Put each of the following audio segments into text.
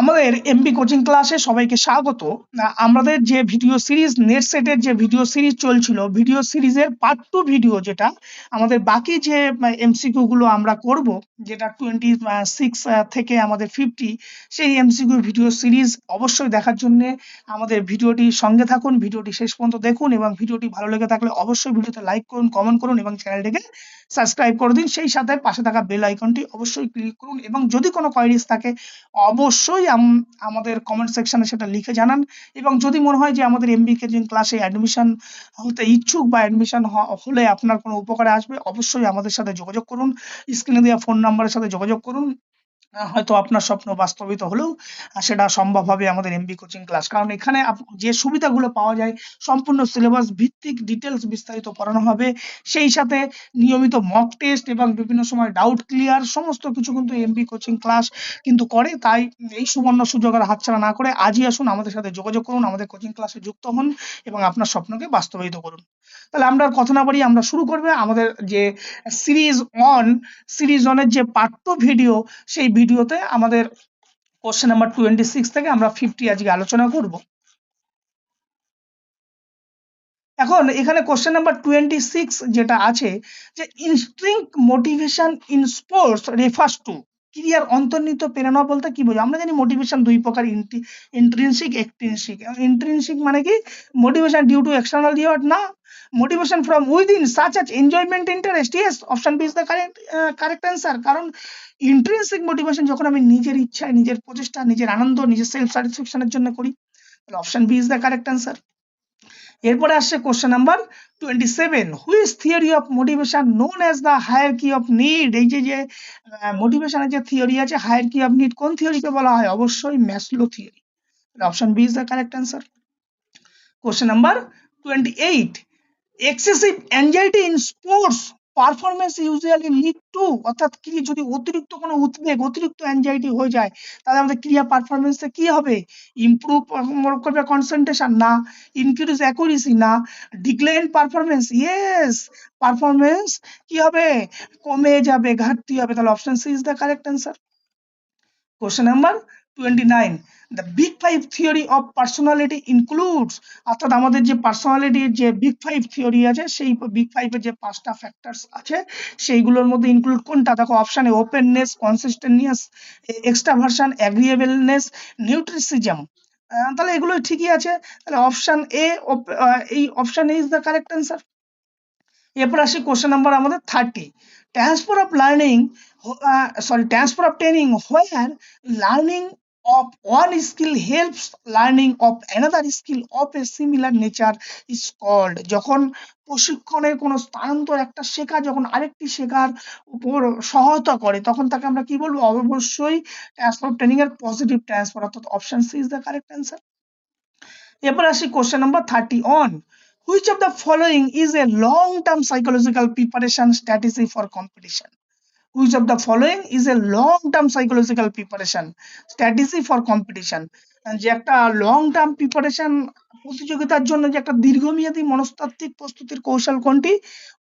আমাদের MB coaching ক্লাসে সবাইকে স্বাগত। আমাদের যে ভিডিও সিরিজ নেট সেটের যে ভিডিও সিরিজ চলছিল ভিডিও সিরিজের পার্ট টু ভিডিও যেটা, আমাদের বাকি যে এমসিকিউ গুলো আমরা করব, যেটা টোয়েন্টি সিক্স থেকে আমাদের ফিফটি সেই এমসিকিউ ভিডিও সিরিজ অবশ্যই দেখার জন্য আমাদের ভিডিওটি সঙ্গে থাকুন ভিডিওটি শেষ পর্যন্ত দেখুন এবং ভিডিওটি ভালো লেগে থাকলে অবশ্যই ভিডিওতে লাইক করুন কমেন্ট করুন এবং চ্যানেলটিকে সাবস্ক্রাইব করে দিন। সেই সাথে পাশে থাকা বেল আইকনটি অবশ্যই ক্লিক করুন এবং যদি কোনো কোয়ারিজ থাকে, অবশ্যই আমাদের কমেন্ট সেকশনে সেটা লিখে জানান। এবং যদি মনে হয় যে আমাদের এমবি কেজিং ক্লাসে অ্যাডমিশন হতে ইচ্ছুক বা অ্যাডমিশন হলে আপনার কোনো উপকারে আসবে, অবশ্যই আমাদের সাথে যোগাযোগ করুন। স্ক্রিনে দেওয়া ফোন নাম্বারের সাথে যোগাযোগ করুন। হয়তো আপনার স্বপ্ন বাস্তবিত হলেও সেটা সম্ভব হবে আমাদের এমবি কোচিং ক্লাস কারণ এখানে যে সুবিধাগুলো পাওয়া যায়, সম্পূর্ণ সিলেবাস ভিত্তিক ডিটেলস বিস্তারিত পড়ানো হবে। সেই সাথে নিয়মিত মক টেস্ট এবং বিভিন্ন সময় ডাউট ক্লিয়ার সমস্ত কিছু কিন্তু এমবি কোচিং ক্লাস কিন্তু করে। তাই এই সুবর্ণ সুযোগ আর হাতছাড়া না করে আজই আসুন, আমাদের সাথে যোগাযোগ করুন, আমাদের কোচিং ক্লাসে যুক্ত হন এবং আপনার স্বপ্নকে বাস্তবায়িত করুন। তাহলে আমরা কথা না বাড়িয়ে আমরা শুরু করবে আমাদের যে সিরিজ অন সিরিজ অনের যে পাঠ্য ভিডিও সেই ভিডিওতে আমাদের কোশ্চেন নাম্বার টোয়েন্টি সিক্স থেকে আমরা ফিফটি আজকে আলোচনা করব। এখন এখানে কোশ্চেন নাম্বার টোয়েন্টি সিক্স যেটা আছে যে intrinsic motivation in sports refers to ক্রিয়ার অন্তর্নিহিত প্রেরণা বলতে কি বোঝো আমরা জানি মোটিভেশন দুই প্রকার ইন্ট্রিনসিক এক্সট্রিনসিক ইন্ট্রিনসিক মানে কি? Motivation due to external reward না? Motivation from within such as enjoyment interest yes option B is the correct correct answer কারণ ইন্ট্রিনসিক মোটিভেশন যখন আমি নিজের ইচ্ছায়, নিজের প্রচেষ্টা, নিজের আনন্দ, নিজের সেলফ স্যাটিসফ্যাকশনের জন্য করি, তাহলে option B is the correct answer এরপরে আসছে question number twenty seven which theory of motivation known as the hierarchy of need এই যে যে মোটিভেশনের যে থিওরি আছে হায়ার কি অফ নিড কোন থিওরিকে বলা হয়? অবশ্যই Maslow theory option B is the correct answer question number twenty eight excessive anxiety in sports performance usually lead to অর্থাৎ কি, যদি অতিরিক্ত কোনো উদ্বেগ, অতিরিক্ত অ্যাংজাইটি হয়ে যায়, তাহলে আমাদের ক্রিয়া পারফরমেন্সে কি হবে? ইমপ্রুভ করবে কনসেন্ট্রেশন না. ইনক্রিজ অ্যাকুরেসি না. ডিক্লাইন পারফরমেন্স ইয়েস পারফরমেন্স কি হবে? কমে যাবে, ঘাটতি হবে। তাহলে option C is the correct answer question number twenty nine the big five theory of personality includes অর্থাৎ আমাদের যে পার্সোনালিটির যে বিগ ফাইভ থিওরি আছে, সেই বিগ ফাইভের যে পাঁচটা ফ্যাক্টরস আছে, সেইগুলোর মধ্যে ইনক্লুড কোনটা? দেখো অপশানে ওপেননেস কনসিস্টেন্টনেস এক্সট্রাভার্সন অ্যাগ্রিয়েবলনেস নিউট্রিসিজম তাহলে এগুলো ঠিকই আছে। তাহলে অপশন এ এই option A is the correct answer এরপর আসি কোশ্চেন নাম্বার আমাদের thirty transfer of learning sorry transfer of training where learning of one skill helps learning of another skill of a similar nature is called. যখন প্রশিক্ষণের কোনো স্থানান্তর একটা শেখা, যখন আরেকটি শেখার উপর সহায়তা করে, তখন তাকে আমরা কি বলব? অবশ্যই ট্রান্সফার ট্রেনিং এর পজিটিভ ট্রান্সফার অর্থাৎ option C is the correct answer এরপর আসি question number thirty one which of the following is a long term psychological preparation strategy for competition which of the following is a long term psychological preparation, strategy for competition. And যে একটা long term preparation প্রতিযোগিতার জন্য যে একটা দীর্ঘমেয়াদী মনস্তাত্ত্বিক প্রস্তুতির কৌশল কোনটি?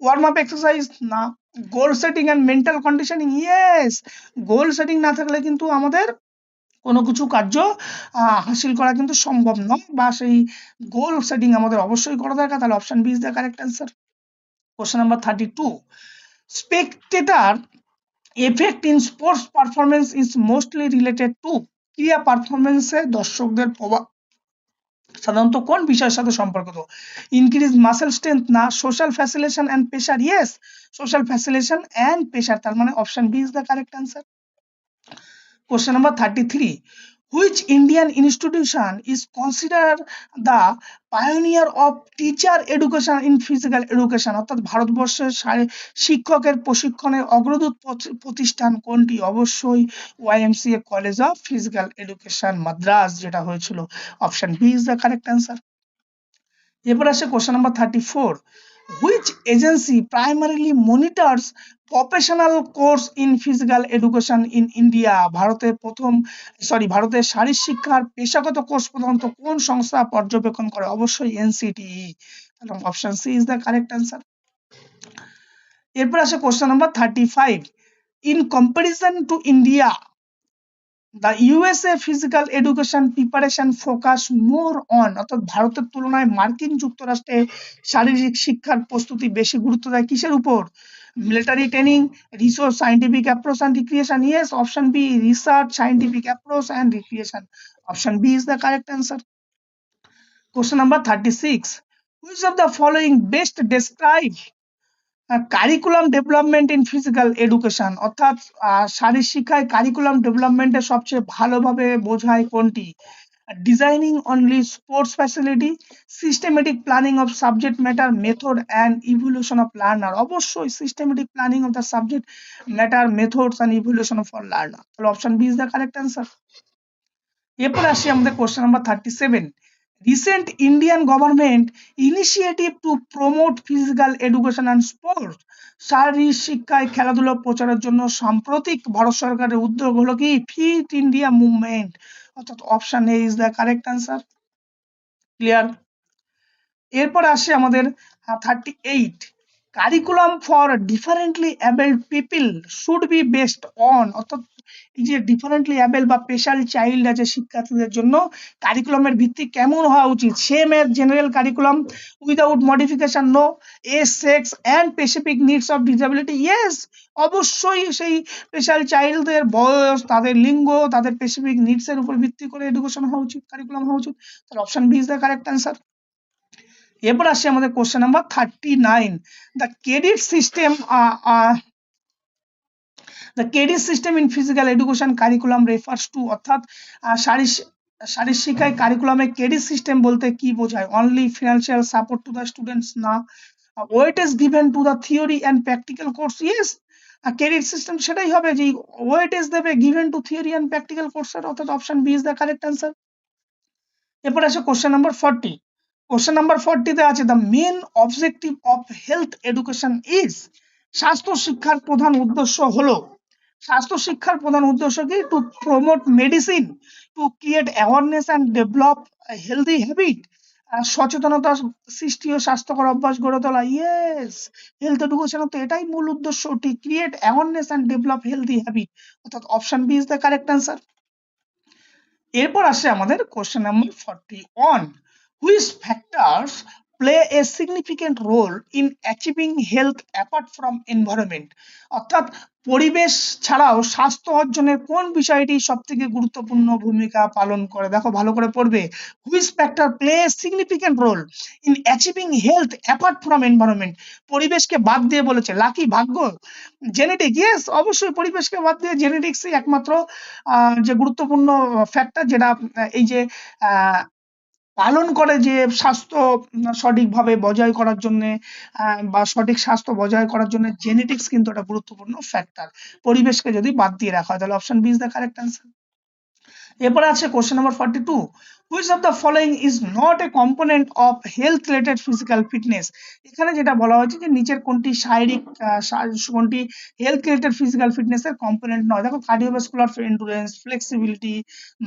ওয়ার্ম আপ এক্সারসাইজ না goal setting and mental conditioning yes goal setting না থাকলে কিন্তু আমাদের কোনো কিছু কার্য হাসিল করা কিন্তু সম্ভব নয় বা সেই গোল সেটিং আমাদের অবশ্যই করা দরকার। তাহলে option B is the correct answer question number thirty two spectator effect in sports performance is mostly related to ক্রিয়া পারফরমেন্সে দর্শকদের প্রভাব। সাধারণত কোন বিষয়ের সাথে সম্পর্কিত? ইনক্রিজ মাসেল স্ট্রেংথ না social facilitation and pressure yes social facilitation and pressure তার মানে option B is the correct answer question number thirty three which Indian institution is consider the pioneer of teacher education in physical education অর্থাৎ ভারতবর্ষের শিক্ষকের প্রশিক্ষণের অগ্রদূত প্রতিষ্ঠান কোনটি? অবশ্যই YMCA college of physical education Madras যেটা হয়েছিল। Option B is the correct answer এরপর আসে question number thirty four which agency primarily monitors professional course in physical education in India ভারতের প্রথম সরি ভারতের শারীর শিক্ষার পেশাগত কোর্স প্রধানত কোন সংস্থা পর্যবেক্ষণ করে? অবশ্যই এনসিটিই এবং option C is the correct answer এরপর আসে question number thirty five in comparison to India the USA physical education preparation focus more on অর্থাৎ ভারতের তুলনায় মার্কিন যুক্তরাষ্ট্রে শারীরিক শিক্ষার প্রস্তুতি বেশি গুরুত্ব দেয় কিসের উপর? Military training resource scientific approach and recreation yes option B research scientific approach and recreation option B is the correct answer Question number 36. Which of the following best describe curriculum development in physical education অর্থাৎ শারীর শিক্ষায় curriculum ডেভেলপমেন্টের সবচেয়ে ভালোভাবে বোঝায় কোনটি? Designing only sports facility systematic planning of subject matter method and evolution of learner অবশ্যই systematic planning of the subject matter methods and evolution of learner তাহলে option B is the correct answer এরপর আসি আমাদের question number thirty seven recent Indian government initiative to promote physical education and sports শারীরিক শিক্ষায় খেলাধুলা প্রচারের জন্য সাম্প্রতিক ভারত সরকারের উদ্যোগ হলো কি? ফিট ইন্ডিয়া মুভমেন্ট অর্থাৎ option A is the correct answer clear এরপর আসে আমাদের thirty eight curriculum for differently abled people should be based on অর্থাৎ এই যে ডিফারেন্টলি অ্যাবেল বা স্পেশাল চাইল্ড আছে শিক্ষার্থীদের জন্য কারিকুলামের ভিত্তি কেমন হওয়া উচিত? সেম এর general curriculum without modification no age sex and specific needs of disability yes অবশ্যই সেই স্পেশাল চাইল্ডদের বয়স, তাদের লিঙ্গ, তাদের স্পেসিফিক নিডস এর উপর ভিত্তি করে এডুকেশন হওয়া উচিত কারিকুলাম হওয়া উচিত। তাহলে option B is the correct answer এরপর আসছে আমাদের question number thirty nine the credit system the credit system in physical education curriculum refers to অর্থাৎ শারীর শারীর শিক্ষায় কারিকুলামে ক্রেডিট সিস্টেম বলতে কি বোঝায়? Only financial support to the students না? Weight is given to the theory and practical course yes credit system সেটাই হবে যে ওয়েট ইজ দেবে given to theory and practical কোর্সের অর্থাৎ option B is the correct answer এরপর আসে question number forty question number ফর্টিতে আছে the main objective of health education is স্বাস্থ্য শিক্ষার প্রধান উদ্দেশ্য হলো স্বাস্থ্য শিক্ষার প্রধান উদ্দেশ্য কি? To promote medicine to create awareness and develop healthy habit সচেতনতা সৃষ্টি ও স্বাস্থ্যকর অভ্যাস গড়ে তোলা ইয়েস হেলথ এডুকেশনের তো এটাই মূল উদ্দেশ্য create awareness and develop healthy habit অর্থাৎ option B is the correct answer এরপর আসে আমাদের question number forty one which factors play a significant role in achieving health apart from environment অর্থাৎ পরিবেশ ছাড়াও স্বাস্থ্য অর্জনের কোন বিষয়টি সব থেকে গুরুত্বপূর্ণ ভূমিকা পালন করে? দেখো, ভালো করে পড়বে। Which factor play significant role in achieving health apart from environment পরিবেশকে বাদ দিয়ে বলেছে। লাকি ভাগ্য? জেনেটিক ইয়েস অবশ্যই পরিবেশকে বাদ দিয়ে জেনেটিক্সই একমাত্র যে গুরুত্বপূর্ণ ফ্যাক্টর যেটা এই যে পালন করে যে স্বাস্থ্য সঠিক সঠিকভাবে বজায় করার জন্য বা সঠিক স্বাস্থ্য বজায় করার জন্য জেনেটিক্স কিন্তু একটা গুরুত্বপূর্ণ ফ্যাক্টর পরিবেশকে যদি বাদ দিয়ে রাখা হয়, তাহলে option B is the correct answer এরপরে আছে question number forty two which of the following is not a component of health related physical fitness এখানে যেটা বলা হয়েছে যে নিচের কোনটি শারীরিক কোনটি হেলথ রিলেটেড ফিজিক্যাল ফিটনেস এর কম্পোনেন্ট নয়। দেখো cardiovascular endurance flexibility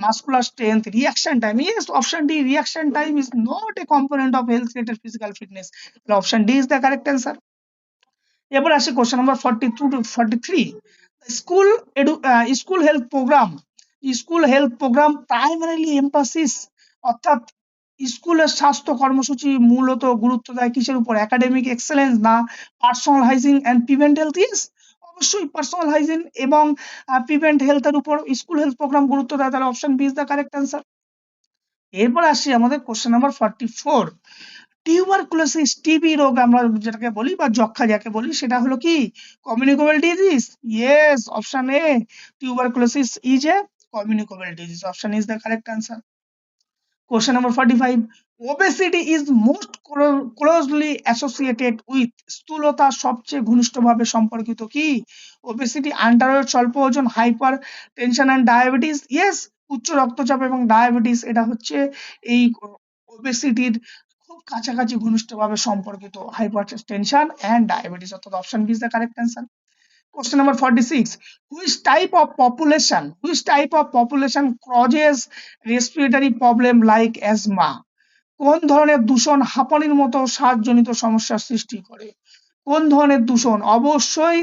muscular strength reaction time yes option D reaction time is not a component of health related physical fitness option D is the correct answer এবার আসি question number forty two two forty three school edu school health program school health program primarily emphasis অর্থাৎ স্কুলের স্বাস্থ্য কর্মসূচি মূলত গুরুত্ব দেয় কিসের উপর? একাডেমিক এক্সেলেন্স না personal hygiene and prevent health yes অবশ্যই পার্সোনাল হাইজিন এবং প্রিভেন্ট হেলথের উপর স্কুল হেলথ প্রোগ্রাম গুরুত্ব দেয়। তাহলে option B is the correct answer এরপর আসি আমাদের question number forty four tuberculosis TB রোগ আমরা যেটাকে বলি বা যক্ষা যাকে বলি, সেটা হলো কি? Communicable disease yes option A tuberculosis is a disease option is the correct answer question number forty five obesity is most closely associated with স্থূলতা সবচেয়ে ঘনিষ্ঠভাবে সম্পর্কিত কি? ওবেসিটি আন্ডারওয়েট স্বল্প ওজন hypertension and diabetes yes উচ্চ রক্তচাপ এবং ডায়াবেটিস এটা হচ্ছে এই ওবেসিটির খুব কাছাকাছি ঘনিষ্ঠভাবে সম্পর্কিত হাইপার টেনশন অ্যান্ড ডায়াবেটিস অর্থাৎ option B is the correct answer Question number 46. Which type of population, which type of population causes respiratory problem like asthma? কোন ধরনের দূষণ হাঁপানির মতো শ্বাসজনিত সমস্যার সৃষ্টি করে কোন ধরনের দূষণ অবশ্যই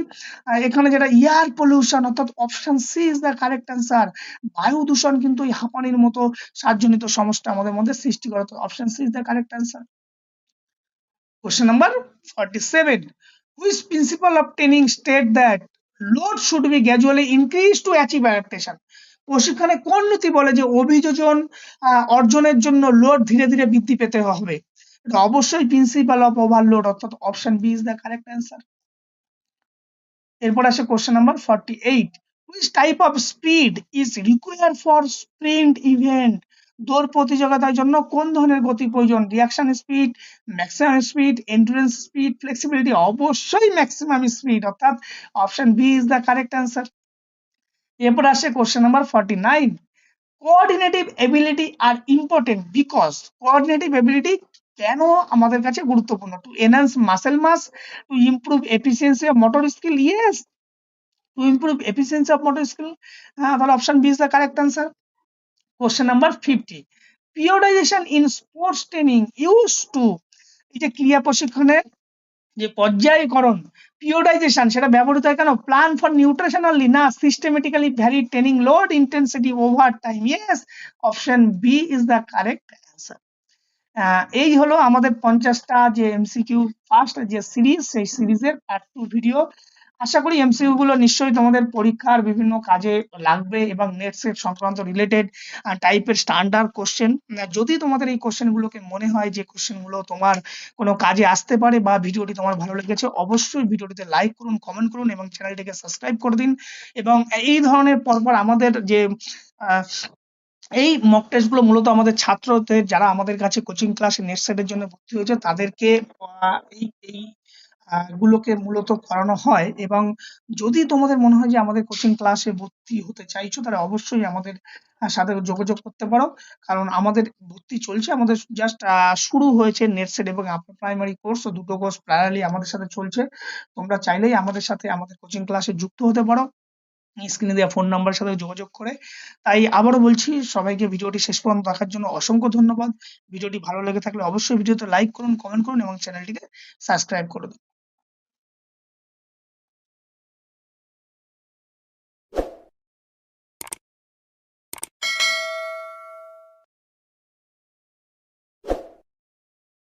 এখানে যেটা এয়ার পলিউশন অর্থাৎ option C is the correct answer বায়ু দূষণ কিন্তু এই হাঁপানির মতো শ্বাসজনিত সমস্যা আমাদের মধ্যে সৃষ্টি করে option C is the correct answer question number number 47. Which principle of training state that load should be gradually increased to achieve adaptation? প্রশিক্ষণে কোন নীতি বলে যে অভিযোজন অর্জনের জন্য লোড ধীরে ধীরে বৃদ্ধি পেতে হবে? এটা অবশ্যই প্রিন্সিপাল অফ ওভারলোড অর্থাৎ option B is the correct answer এরপর আসে question number forty eight which type of speed is require for sprint event দৌড় প্রতিযোগিতার জন্য কোন ধরনের গতি প্রয়োজন? Reaction speed maximum speed endurance speed flexibility অবশ্যই ম্যাক্সিমাম স্পিড অর্থাৎ option B is the correct answer এরপর আসে question number forty nine coordinative ability are important because coordinative ability কেন আমাদের কাছে গুরুত্বপূর্ণ? To enhance muscle mass to improve efficiency of motor skill yes to improve efficiency of motor skill হ্যাঁ তাহলে option B is the correct answer question number fifty periodization in sports training use to এই যে ক্রিয়া প্রশিক্ষণের যে পর্যায়করণ পিরিয়ডাইজেশন সেটা ব্যবহৃত হয় কেন? প্ল্যান ফর নিউট্রিশন অনলি না systematically vary training load intensity over time yes option B is the correct answer এই হলো আমাদের পঞ্চাশটা যে এমসিকিউ ফার্স্ট যে সিরিজ সেই সিরিজের পার্ট টু ভিডিও আশা করি এমসিকিউ গুলো নিশ্চয়ই তোমাদের পরীক্ষার বিভিন্ন কাজে লাগবে এবং নেট সেট সংক্রান্ত রিলেটেড টাইপের স্ট্যান্ডার্ড কোশ্চেন যদি তোমাদের এই কোশ্চেন গুলোকে মনে হয় যে কোশ্চেনগুলো তোমার কোনো কাজে আসতে পারে বা ভিডিওটি তোমার ভালো লেগেছে, অবশ্যই ভিডিওটিতে লাইক করুন কমেন্ট করুন এবং চ্যানেলটিকে সাবস্ক্রাইব করে দিন। এবং এই ধরনের পরপর আমাদের যে এই মক টেস্টগুলো মূলত আমাদের ছাত্রদের, যারা আমাদের কাছে কোচিং ক্লাসে নেট সেটের জন্য ভর্তি হয়েছে, তাদেরকে এই গুলোকে মূলত করানো হয় এবং যদি তোমাদের মনে হয় যে আমাদের কোচিং ক্লাসে ভর্তি হতে চাইছো, তাহলে অবশ্যই আমাদের সাথে যোগাযোগ করতে পারো। কারণ আমাদের ভর্তি চলছে, আমাদের জাস্ট শুরু হয়েছে নেট সেট এবং আপার প্রাইমারি কোর্স দুটো কোর্স প্যারালি আমাদের সাথে চলছে। তোমরা চাইলেই আমাদের সাথে আমাদের কোচিং ক্লাসে যুক্ত হতে পারো। স্ক্রিনে দেওয়া ফোন নাম্বারের সাথে যোগাযোগ করে। তাই আবারও বলছি, সবাইকে ভিডিওটি শেষ পর্যন্ত দেখার জন্য অসংখ্য ধন্যবাদ। ভিডিওটি ভালো লেগে থাকলে অবশ্যই ভিডিওতে লাইক করুন কমেন্ট করুন এবং চ্যানেলটিকে সাবস্ক্রাইব করে দিন।